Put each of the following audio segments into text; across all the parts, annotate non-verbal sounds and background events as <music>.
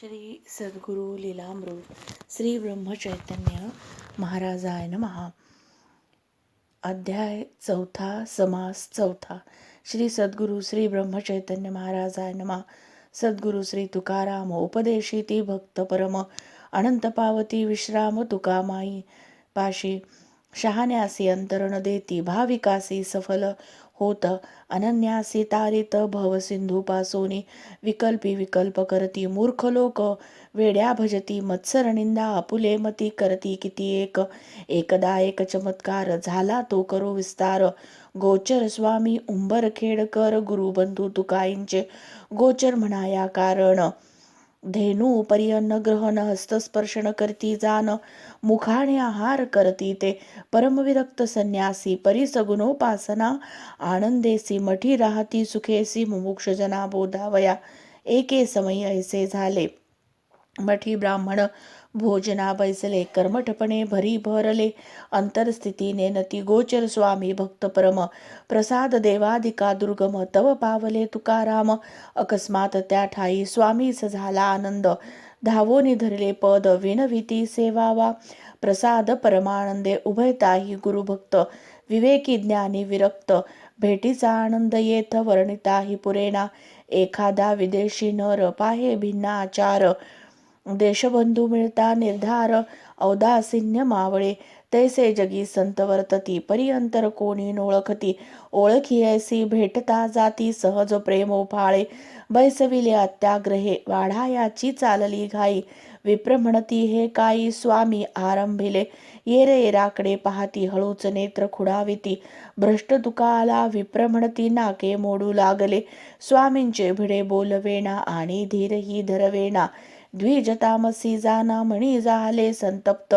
श्री सद्गुरु लीलामृत श्री ब्रह्मचैतन्य महाराजाय महा अध्याय चौथा समास चौथा. श्री सद्गुरु श्री ब्रह्मचैतन्य महाराजाय नमा. सद्गुरु श्री तुकाराम उपदेशिती भक्त परम अनंत पावती विश्राम तुकामाई पाशी शहाण्यासी अंतरण देती भाविकासी सफल होत. अनन्यासी तारित भवसिंधू पासोनी. विकल्पी विकल्प करती मूर्ख लोक. वेड्या भजती मत्सर निंदा. आपुले मती करती किती एक. एकदा एक चमत्कार झाला तो करो विस्तार. गोचर स्वामी उंबरखेडकर. गुरुबंधू तुकाईंचे गोचर म्हणाया कारण. धेनु पर्यन्न ग्रहण हस्तस्पर्शन करती जान मुखाने आहार करती ते. परमविरक्त संन्यासी परिसगुणोपासना आनंदेसी मठी राहती सुखेसी मुमुक्षजना बोधावया एके समय ऐसे झाले. मठी ब्राह्मण भोजना बैसले कर्मठपणे भरी भरले. अंतरस्थितीने नती गोचर स्वामी भक्त परम. प्रसाद देवादिका दुर्गम तव पावले तुकाराम. अकस्मात त्या ठाई स्वामीस झाला आनंद. धावोनी धरले पद विनविती सेवावा. प्रसाद परमानंदे उभयताही गुरुभक्त विवेकी ज्ञानी विरक्त. भेटीचा आनंद येथ वर्णिताही पुरेना एखादा विदेशी नर पाहे भिन्न आचार. देशबंधू मिळता निर्धार औदासिन्य मावळे. तैसे जगी संत वर्तती परिअंतर कोणी नोळखती. ओळखी ऐसी भेटता जाती सहज प्रेम फाळे बैसविले अत्याग्रहे वाढायाची चालली घाई. विप्रम्हणती हे काही स्वामी आरंभिले. येर येराकडे पाहती हळूच नेत्र खुडाविती. भ्रष्ट दुकाला विप्रम्हणती नाके मोडू लागले. स्वामींचे भिडे बोलवेना आणि धीरही धरवेना द्विजतामसी जाना म्हणी झाले संतप्त।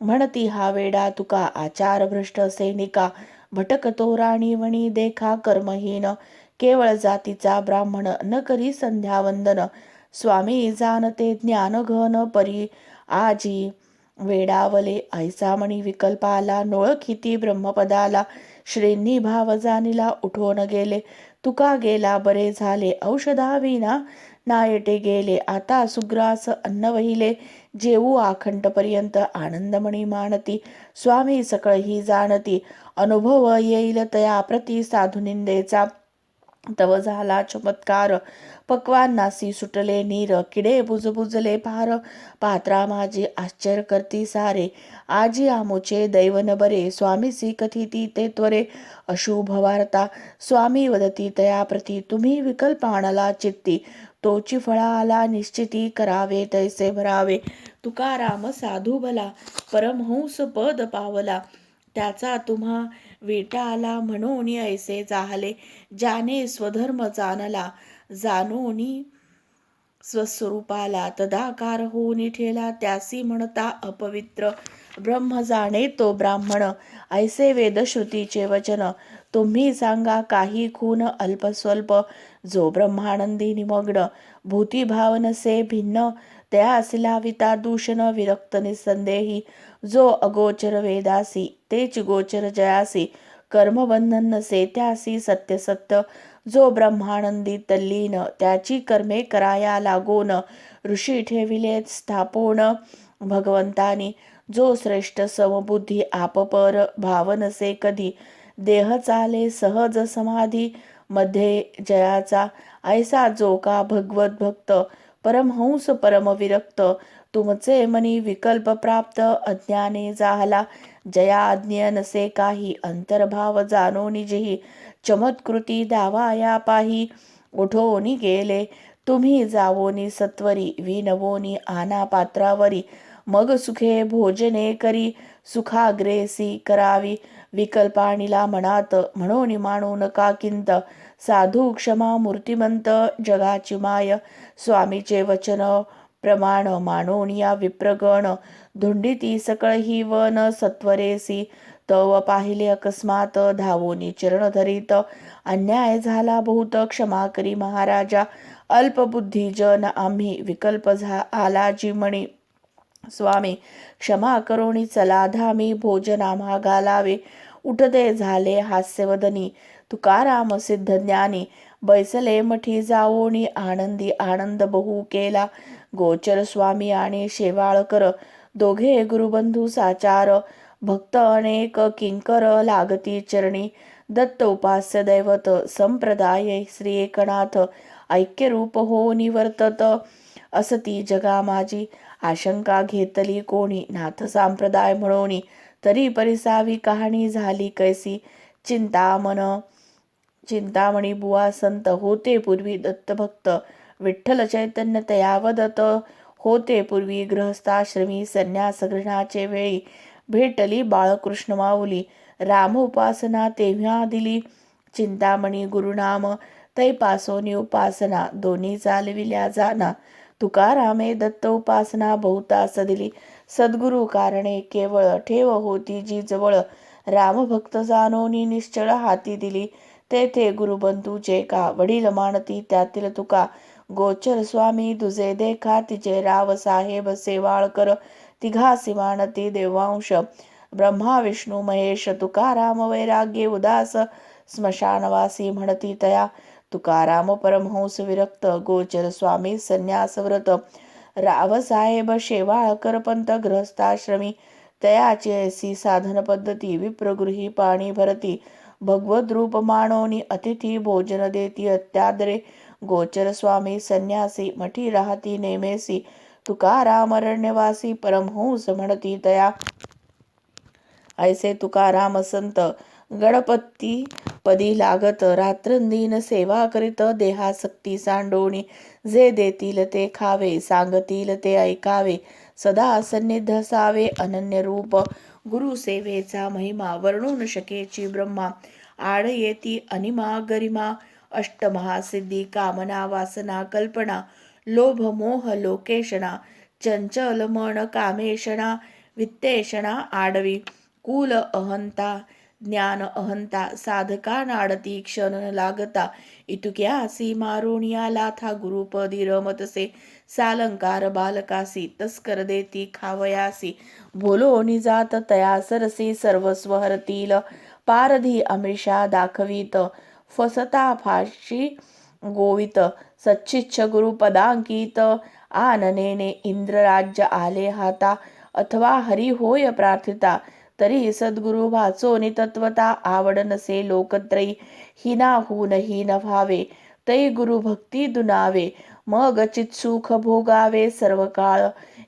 म्हणती हा वेडा तुका आचार भ्रष्ट सैनिका भटकतो राणी वणी देखा कर्महीन। केवळ जातीचा ब्राह्मण न करी संध्यावंदन। स्वामी जाणते ज्ञान घन परी। आजी वेडावले ऐसा आला विकल्पाला नोळखिती ब्रह्मपदाला। श्रेणी भाव जाणीला उठवून गेले। तुका गेला बरे झाले औषधाविना। नायटे गेले आता सुग्रास अन्न वहिले जेवू आखंडपर्यंत आनंदमणी मानती. स्वामी सकळ ही जाणती. अनुभव येईल तया प्रती साधुनिंदेचा तव झाला चमत्कार. पकवान नासी सुटले नीर. किडे बुजबुजले पार पात्रा माझी आश्चर्य करती सारे. आजी आमुचे दैवन बरे. स्वामीसी कथिती ते त्वरे. अशुभ वार्ता. स्वामी वदती तया प्रती. तुम्ही विकल्प आणला चित्ती. तोची फळाला निश्चिती करावे तैसे भरावे. तुकाराम साधू भला परमहंस पद पावला. त्याचा तुम्हा वेटा आला म्हणून ऐसे जाहले ज्याने स्वधर्म जाणला जानोनी स्वस्वरूपाला तदाकार होऊन ठेला. त्यासी म्हणता अपवित्र ब्रह्म जाणे तो ब्राह्मण. ऐसे वेदश्रुतीचे वचन तुम्ही सांगा काही खून अल्पस्वल्प. जो ब्रह्मानंदी निमग्न भूतीभावनसे भिन्न त्या असलाविता दूषण विरक्त निसंदेही. जो अगोचर वेदासी तेच गोचर जयासी कर्मबंधन नसे त्यासी सत्य सत्य जो ब्रह्मानंदी तल्लीन त्याची कर्मे कराया लागोन ऋषी ठेविले स्थापोन भगवंतानी. जो श्रेष्ठ समबुद्धी आपपर भावनसे कधी. देह चाले सहज समाधी मध्ये जयाचा ऐसा जो का भगवत भक्त परमहंस परमविरक्त तुमचे मनी विकल्प प्राप्त अज्ञाने जाहला जया अज्ञ नसे काही अंतर्भाव जाणो निजही चमत्कृती दावाया पाही उठोनी गेले तुम्ही जावोनी सत्वरी विनवोनी आना पात्रावरी मग सुखे भोजने करी सुखाग्रेसी करावी विकल्पाणीला मनात म्हणून मानू नका किंत. साधू क्षमा मूर्तिमंत जगाची माय. स्वामीचे वचन प्रमाण मानून या विप्रगण. धुंडिती सकळ ही वन सत्वरेसी. तव पाहिले अकस्मात धावोनी चरण धरीत. अन्याय झाला बहुत क्षमा करी महाराजा. अल्पबुद्धी जन आम्ही विकल्प झा आला जी म्हणी स्वामी क्षमा करोणी चलाधामी भोजनामा घालावे. मागालावे उठते झाले हास्यवदनी तुकाराम सिद्ध ज्ञानी बैसले मठी जावोनी आनंदी आनंद बहु केला. गोचर स्वामी आणि शेवाळकर दोघे गुरुबंधू साचार. भक्त अनेक किंकर लागती चरणी दत्त उपास्य दैवत संप्रदाय श्री एकनाथ ऐक्यरूप हो निवर्तत. असती जगा माझी आशंका घेतली कोणी? नाथ सांप्रदाय म्हणून तरी परिसावी कहाणी झाली कैसी चिंतामन चिंतामणी बुवा संत होते पूर्वी दत्तभक्त. विठ्ठल चैतन्य तयावदत होते पूर्वी गृहस्थाश्रमी संन्यास ग्रहणाचे वेळी. भेटली बाळकृष्ण माऊली. राम उपासना तेव्हा दिली. चिंतामणी गुरुनाम तैपासोनी उपासना. दोन्ही चालविल्या जाना. तुकारामे दत्त उपासना बहुतास दिली सद्गुरु कारणे केवळ ठेव होती जी जवळ. रामभक्त जानोनी निश्चळ हाती दिली. तेथे गुरुबंधूचे का वडील मानती त्यातील तुका. गोचर स्वामी तुझे देखा तिचे राव साहेब सेवाळकर तिघासी मानती देवांश. ब्रह्मा विष्णू महेश तुकाराम वैराग्य उदास. स्मशानवासी म्हणती तया. तुकाराम परमहंस विरक्त गोचर स्वामी संन्यास व्रत रावसाहेब शेवाळकर पंत ग्रहस्थाश्रमी तयाची ऐसी साधन पद्धती विप्रगृही पाणी भरती. भगवद रूप मानोनी अतिथी भोजन देती अत्यादरे. गोचर स्वामी संन्यासी मठी राहती नेमेसी. तुकाराम अरण्यवासी परमहंस म्हणती तया ऐसे तुकाराम संत गणपती पदी लागत रात्रंदीन सेवा करीत देहासक्ती सांडोणी जे देतील ते खावे सांगतील ते ऐकावे सदा सन्निध असावे अनन्य रूप गुरुसेवेचा महिमा वर्णून शकेची ब्रह्मा आड येती अनिमा गरिमा अष्टमहासिद्धी कामना वासना कल्पना लोभ मोह लोकेशना चंचल मन कामेशना वित्तेषणा आडवी कुल अहंता ज्ञान अहंता साधका नाडती क्षण लागता. लागता इतुक्यासी मारुणिया लाथा गुरुपदी रमतसे. सालंकार बालकासी तस्कर देती खावयासी. बोलो निजात तया सरसी सर्वस्व हरतील. पारधी अमिषा दाखवीत. फसता फाशी गोवित. सच्चिच्छ गुरुपदांकित. आननेने इंद्रराज्य आले हाता. अथवा हरी होय प्रार्थिता. तरी सद्गुरु भाचो नितत्वता आवड नसे लोकत्रयी. हिनाहून हीन व्हावे तै गुरु भक्ती दुनावे. मग चित्सुख भोगावे सर्व काळ.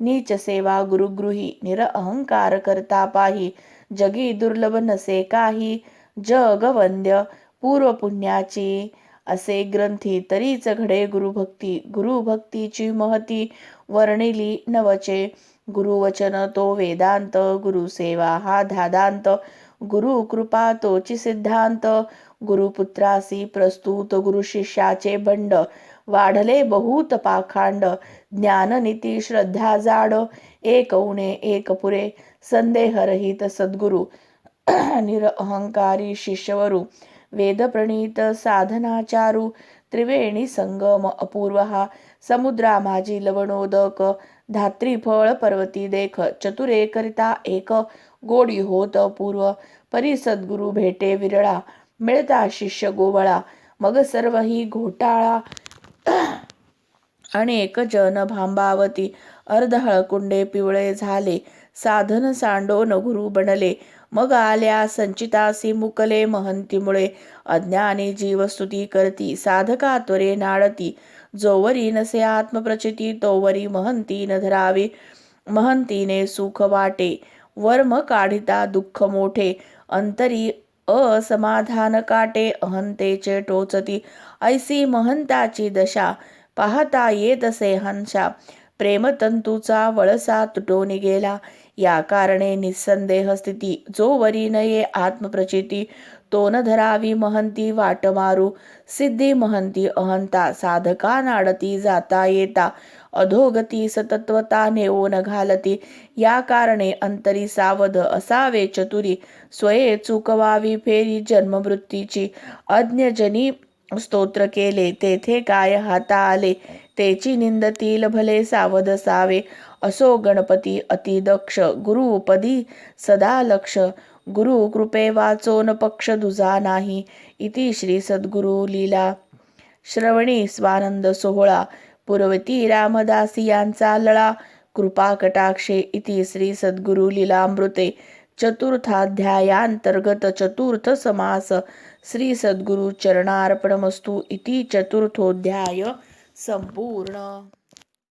नीच सेवा गुरुगृही निरअहंकार करता पाही. जगी दुर्लभ नसे काही जग वंद्य पूर्व पुण्याची. असे ग्रंथी तरीच घडे गुरुभक्ती गुरुभक्तीची महती. वर्णिली नवचे गुरुवचन तो वेदांत गुरुसेवा हा धादांत गुरु कृपा तोची सिद्धांत गुरुपुत्रासी प्रस्तुत गुरुशिष्याचे बंड. वाढले बहुत पाखांड. ज्ञाननीती श्रद्धा जाड. एक उणे एक पुरे. संदेहरहित सद्गुरु. निरअहंकारी शिष्यवरू. वेदप्रणीत साधनाचारू. त्रिवेणी संगम अपूर्व हा समुद्रा माझी लवणोदक. धात्री फळ पर्वती देख चतुरे करिता एक गोडी होत पूर्व. परी सद्गुरु भेटे विरळा मिळता शिष्य गोवळा. मग सर्व ही घोटाळा. <clears throat> अनेक जन भांबावती अर्धहळकुंडे पिवळे झाले. साधन सांडोन गुरु बनले. मग आल्या संचितासी मुकले महंतीमुळे. अज्ञानी जीवस्तुती करती साधका त्वरे नाडती. जोवरी नसे आत्मप्रचिती तोवरी महंती न धरावे. महंतीने सुख वाटे वर्म काढिता दुःख मोठे. अंतरी असमाधान काटे अहंतेचे टोचती. ऐसी महंताची दशा पाहता येत असे हंशा. प्रेमतंतूचा वळसा तुटून गेला. या कारणे निसंदेह स्थिती. जो वरी नये आत्मप्रचिती तोन धरावी महंती वाट मारू. सिद्धी महंती अहंता साधका नाडती जाता येता. अधोगती सतत्वता नेऊन घालती. या कारणे अंतरी सावध असावे चतुरी. स्वये चुकवावी फेरी जन्मवृत्तीची. अज्ञजनी स्तोत्र केले तेथे काय हाता आले तेची निंदतील भले सावध सावे असो गणपती अतिदक्ष गुरुपदी सदा लक्ष. गुरु कृपे वाचोन पक्ष दुजा नाही. इति श्री सद्गुरु लीला. श्रवणी स्वानंद सोहळा. पुरवती रामदासी यांचा लळा. कृपा कटाक्षे इति श्री सद्गुरु लीलामृते. चतुर्थाध्यायांतर्गत चतुर्थ समास. श्री सद्गुरु चरणार्पणमस्तु इति चतुर्थोध्याय. संपूर्ण